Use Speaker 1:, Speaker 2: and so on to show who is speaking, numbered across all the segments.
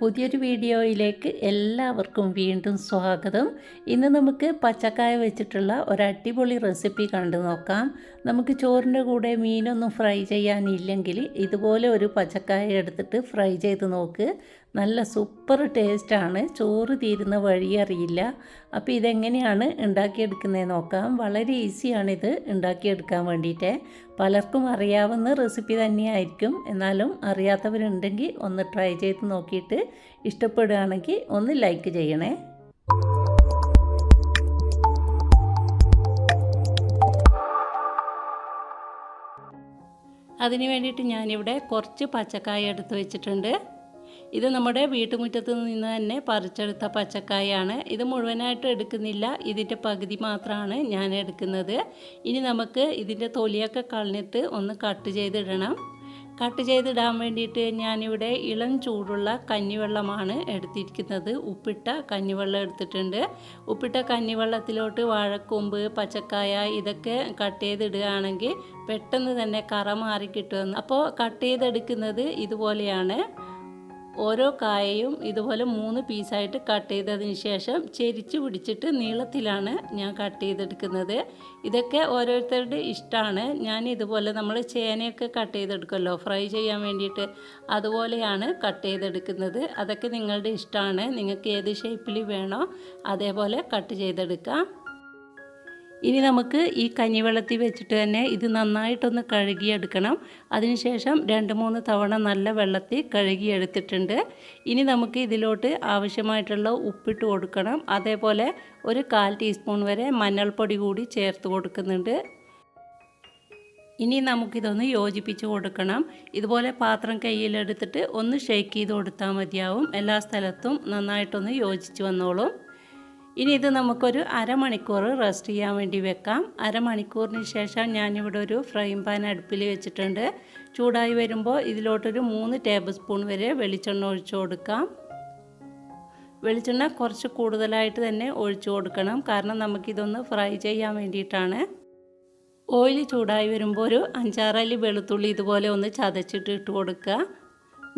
Speaker 1: പുതിയൊരു വീഡിയോയിലേക്ക് എല്ലാവർക്കും വീണ്ടും സ്വാഗതം. ഇന്ന് നമുക്ക് പച്ചക്കായ വെച്ചിട്ടുള്ള ഒരു അടിപൊളി റെസിപ്പി കണ്ടു നോക്കാം. നമുക്ക് ചോറിന്റെ കൂടെ മീനൊന്നും ഫ്രൈ ചെയ്യാനില്ലെങ്കിൽ ഇതുപോലെ ഒരു പച്ചക്കായ എടുത്തിട്ട് ഫ്രൈ ചെയ്ത് നോക്ക്. നല്ല സൂപ്പർ ടേസ്റ്റാണ്. ചോറ് തീരുന്ന വഴി അറിയില്ല. അപ്പോൾ ഇതെങ്ങനെയാണ് ഉണ്ടാക്കിയെടുക്കുന്നത് നോക്കാം. വളരെ ഈസിയാണിത് ഉണ്ടാക്കിയെടുക്കാൻ വേണ്ടിയിട്ട്. പലർക്കും അറിയാവുന്ന റെസിപ്പി തന്നെയായിരിക്കും. എന്നാലും അറിയാത്തവരുണ്ടെങ്കിൽ ഒന്ന് ട്രൈ ചെയ്ത് നോക്കിയിട്ട് ഇഷ്ടപ്പെടുകയാണെങ്കിൽ ഒന്ന് ലൈക്ക് ചെയ്യണേ. അതിന് വേണ്ടിയിട്ട് ഞാനിവിടെ കുറച്ച് പച്ചക്കായ എടുത്ത് വെച്ചിട്ടുണ്ട്. ഇത് നമ്മുടെ വീട്ടുമുറ്റത്ത് നിന്ന് തന്നെ പറിച്ചെടുത്ത പച്ചക്കായാണ്. ഇത് മുഴുവനായിട്ട് എടുക്കുന്നില്ല. ഇതിന്റെ പകുതി മാത്രമാണ് ഞാൻ എടുക്കുന്നത്. ഇനി നമുക്ക് ഇതിന്റെ തൊലിയൊക്കെ കളഞ്ഞിട്ട് ഒന്ന് കട്ട് ചെയ്തിടണം. കട്ട് ചെയ്തിടാൻ വേണ്ടിയിട്ട് ഞാനിവിടെ ഇളം ചൂടുള്ള കഞ്ഞിവെള്ളമാണ് എടുത്തിരിക്കുന്നത്. ഉപ്പിട്ട കഞ്ഞിവെള്ളം എടുത്തിട്ടുണ്ട്. ഉപ്പിട്ട കഞ്ഞിവെള്ളത്തിലോട്ട് വാഴക്കൊമ്പ് പച്ചക്കായ ഇതൊക്കെ കട്ട് ചെയ്തിടുകയാണെങ്കിൽ പെട്ടെന്ന് തന്നെ കറ മാറി കിട്ടുമെന്ന്. അപ്പോൾ കട്ട് ചെയ്തെടുക്കുന്നത് ഇതുപോലെയാണ്. ഓരോ കായയും ഇതുപോലെ മൂന്ന് പീസായിട്ട് കട്ട് ചെയ്തതിന് ശേഷം ചെരിച്ച് പിടിച്ചിട്ട് നീളത്തിലാണ് ഞാൻ കട്ട് ചെയ്തെടുക്കുന്നത്. ഇതൊക്കെ ഓരോരുത്തരുടെ ഇഷ്ടമാണ് ഞാൻ ഇതുപോലെ നമ്മൾ ചേനയൊക്കെ കട്ട് ചെയ്തെടുക്കുമല്ലോ ഫ്രൈ ചെയ്യാൻ വേണ്ടിയിട്ട് അതുപോലെയാണ് കട്ട് ചെയ്തെടുക്കുന്നത്. അതൊക്കെ നിങ്ങളുടെ ഇഷ്ടമാണ് നിങ്ങൾക്ക് ഏത് ഷേപ്പിൽ വേണോ അതേപോലെ കട്ട് ചെയ്തെടുക്കാം. ഇനി നമുക്ക് ഈ കഞ്ഞിവെള്ളത്തിൽ വെച്ചിട്ട് തന്നെ ഇത് നന്നായിട്ടൊന്ന് കഴുകിയെടുക്കണം. അതിനുശേഷം രണ്ട് മൂന്ന് തവണ നല്ല വെള്ളത്തിൽ കഴുകിയെടുത്തിട്ടുണ്ട്. ഇനി നമുക്ക് ഇതിലോട്ട് ആവശ്യമായിട്ടുള്ള ഉപ്പിട്ട് കൊടുക്കണം. അതേപോലെ ഒരു കാൽ ടീസ്പൂൺ വരെ മഞ്ഞൾപ്പൊടി കൂടി ചേർത്ത് കൊടുക്കുന്നുണ്ട്. ഇനി നമുക്കിതൊന്ന് യോജിപ്പിച്ച് കൊടുക്കണം. ഇതുപോലെ പാത്രം കയ്യിലെടുത്തിട്ട് ഒന്ന് ഷേക്ക് ചെയ്ത് കൊടുത്താൽ മതിയാവും. എല്ലാ സ്ഥലത്തും നന്നായിട്ടൊന്ന് യോജിച്ച് വന്നോളും. ഇനി ഇത് നമുക്കൊരു അരമണിക്കൂർ റെസ്റ്റ് ചെയ്യാൻ വേണ്ടി വെക്കാം. അരമണിക്കൂറിന് ശേഷം ഞാനിവിടെ ഒരു ഫ്രൈ പാൻ അടുപ്പിൽ വെച്ചിട്ടുണ്ട്. ചൂടായി വരുമ്പോൾ ഇതിലോട്ടൊരു മൂന്ന് ടേബിൾ സ്പൂൺ വരെ വെളിച്ചെണ്ണ ഒഴിച്ചു കൊടുക്കാം. വെളിച്ചെണ്ണ കുറച്ച് കൂടുതലായിട്ട് തന്നെ ഒഴിച്ചു കൊടുക്കണം. കാരണം നമുക്കിതൊന്ന് ഫ്രൈ ചെയ്യാൻ വേണ്ടിയിട്ടാണ്. ഓയിൽ ചൂടായി വരുമ്പോൾ ഒരു അഞ്ചാറല്ലി വെളുത്തുള്ളി ഇതുപോലെ ഒന്ന് ചതച്ചിട്ട് ഇട്ട് കൊടുക്കുക.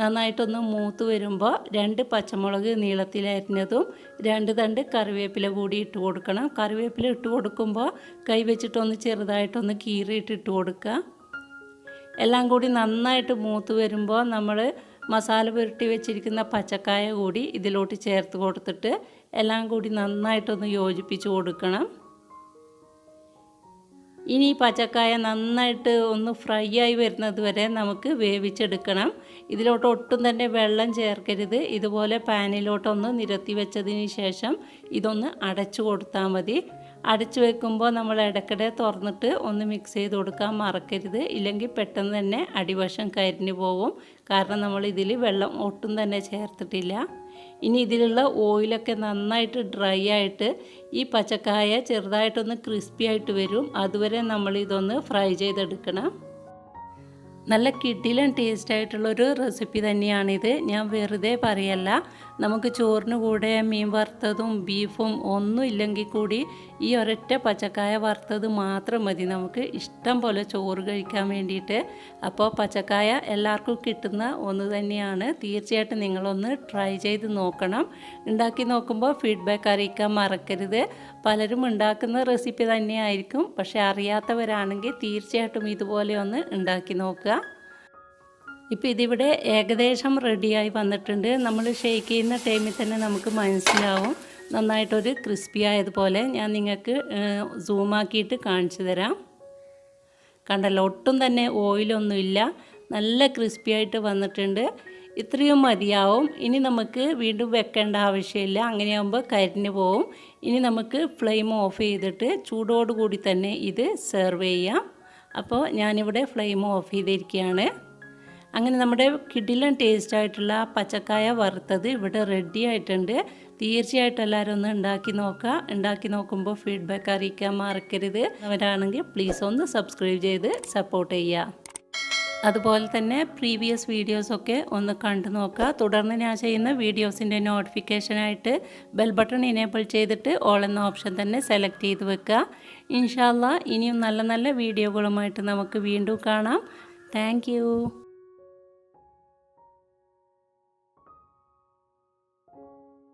Speaker 1: നന്നായിട്ടൊന്ന് മൂത്ത് വരുമ്പോൾ രണ്ട് പച്ചമുളക് നീളത്തിലരിഞ്ഞതും രണ്ട് തണ്ട് കറിവേപ്പില കൂടി ഇട്ട് കൊടുക്കണം. കറിവേപ്പില ഇട്ട് കൊടുക്കുമ്പോൾ കൈ വെച്ചിട്ടൊന്ന് ചെറുതായിട്ടൊന്ന് കീറിയിട്ട് ഇട്ട് കൊടുക്കുക. എല്ലാം കൂടി നന്നായിട്ട് മൂത്ത് വരുമ്പോൾ നമ്മൾ മസാല പുരട്ടി വെച്ചിരിക്കുന്ന പച്ചക്കായ കൂടി ഇതിലോട്ട് ചേർത്ത് കൊടുത്തിട്ട് എല്ലാം കൂടി നന്നായിട്ടൊന്ന് യോജിപ്പിച്ച് കൊടുക്കണം. ഇനി പച്ചക്കായ നന്നായിട്ട് ഒന്ന് ഫ്രൈ ആയി വരുന്നത് വരെ നമുക്ക് വേവിച്ചെടുക്കണം. ഇതിലോട്ട് ഒട്ടും തന്നെ വെള്ളം ചേർക്കരുത്. ഇതുപോലെ പാനിലോട്ടൊന്ന് നിരത്തി വെച്ചതിന് ശേഷം ഇതൊന്ന് അടച്ചു കൊടുത്താൽ മതി. അടച്ചു വെക്കുമ്പോൾ നമ്മൾ ഇടയ്ക്കിടെ തുറന്നിട്ട് ഒന്ന് മിക്സ് ചെയ്ത് കൊടുക്കാൻ മറക്കരുത്. ഇല്ലെങ്കിൽ പെട്ടെന്ന് തന്നെ അടിവശം കരിഞ്ഞു പോകും കാരണം നമ്മൾ ഇതിൽ വെള്ളം ഒട്ടും തന്നെ ചേർത്തിട്ടില്ല. ഇനി ഇതിലുള്ള ഓയിലൊക്കെ നന്നായിട്ട് ഡ്രൈ ആയിട്ട് ഈ പച്ചക്കായ ചെറുതായിട്ടൊന്ന് ക്രിസ്പി ആയിട്ട് വരും. അതുവരെ നമ്മൾ ഇതൊന്ന് ഫ്രൈ ചെയ്തെടുക്കണം. നല്ല കിഡിലും ടേസ്റ്റ് ആയിട്ടുള്ളൊരു റെസിപ്പി തന്നെയാണിത്. ഞാൻ വെറുതെ പറയല്ല. നമുക്ക് ചോറിന് കൂടെ മീൻ വറുത്തതും ബീഫും ഒന്നും ഇല്ലെങ്കിൽ കൂടി ഈ ഒരൊറ്റ പച്ചക്കായ വറുത്തത് മാത്രം മതി. നമുക്ക് ഇഷ്ടം പോലെ ചോറ് കഴിക്കാൻ വേണ്ടിയിട്ട്. അപ്പോൾ പച്ചക്കായ എല്ലാവർക്കും കിട്ടുന്ന ഒന്ന് തന്നെയാണ്. തീർച്ചയായിട്ടും നിങ്ങളൊന്ന് ട്രൈ ചെയ്ത് നോക്കണം. ഉണ്ടാക്കി നോക്കുമ്പോൾ ഫീഡ്ബാക്ക് അറിയിക്കാൻ മറക്കരുത്. പലരും ഉണ്ടാക്കുന്ന റെസിപ്പി തന്നെയായിരിക്കും. പക്ഷേ അറിയാത്തവരാണെങ്കിൽ തീർച്ചയായിട്ടും ഇതുപോലെ ഒന്ന് ഉണ്ടാക്കി നോക്കുക. ഇപ്പോൾ ഇതിവിടെ ഏകദേശം റെഡിയായി വന്നിട്ടുണ്ട്. നമ്മൾ ഷേക്ക് ചെയ്യുന്ന ടൈമിൽ തന്നെ നമുക്ക് മനസ്സിലാവും. നന്നായിട്ടൊരു ക്രിസ്പി ആയതുപോലെ ഞാൻ നിങ്ങൾക്ക് സൂമാക്കിയിട്ട് കാണിച്ചു തരാം. കണ്ടല്ലോ ഒട്ടും തന്നെ ഓയിലൊന്നുമില്ല നല്ല ക്രിസ്പി ആയിട്ട് വന്നിട്ടുണ്ട്. ഇത്രയും മതിയാവും. ഇനി നമുക്ക് വീണ്ടും വെക്കേണ്ട ആവശ്യമില്ല. അങ്ങനെയാകുമ്പോൾ കരിഞ്ഞു പോവും. ഇനി നമുക്ക് ഫ്ലെയിം ഓഫ് ചെയ്തിട്ട് ചൂടോടുകൂടി തന്നെ ഇത് സെർവ് ചെയ്യാം. അപ്പോൾ ഞാനിവിടെ ഫ്ലെയിം ഓഫ് ചെയ്തിരിക്കുകയാണ്. അങ്ങനെ നമ്മുടെ കിടിലൻ ടേസ്റ്റ് ആയിട്ടുള്ള പച്ചക്കായ വറുത്തത് ഇവിടെ റെഡി ആയിട്ടുണ്ട്. തീർച്ചയായിട്ടും എല്ലാവരും ഒന്ന് ഉണ്ടാക്കി നോക്കുക. ഉണ്ടാക്കി നോക്കുമ്പോൾ ഫീഡ്ബാക്ക് അറിയിക്കാൻ മറക്കരുത്. അവരാണെങ്കിൽ പ്ലീസ് ഒന്ന് സബ്സ്ക്രൈബ് ചെയ്ത് സപ്പോർട്ട് ചെയ്യുക. അതുപോലെ തന്നെ പ്രീവിയസ് വീഡിയോസൊക്കെ ഒന്ന് കണ്ടു നോക്കുക. തുടർന്ന് ഞാൻ ചെയ്യുന്ന വീഡിയോസിന്റെ നോട്ടിഫിക്കേഷനായിട്ട് ബെൽ ബട്ടൺ ഇനേബിൾ ചെയ്തിട്ട് ഓൾ എന്ന ഓപ്ഷൻ തന്നെ സെലക്ട് ചെയ്ത് വെക്കുക. ഇൻഷാല്ല ഇനിയും നല്ല നല്ല വീഡിയോകളുമായിട്ട് നമുക്ക് വീണ്ടും കാണാം. താങ്ക്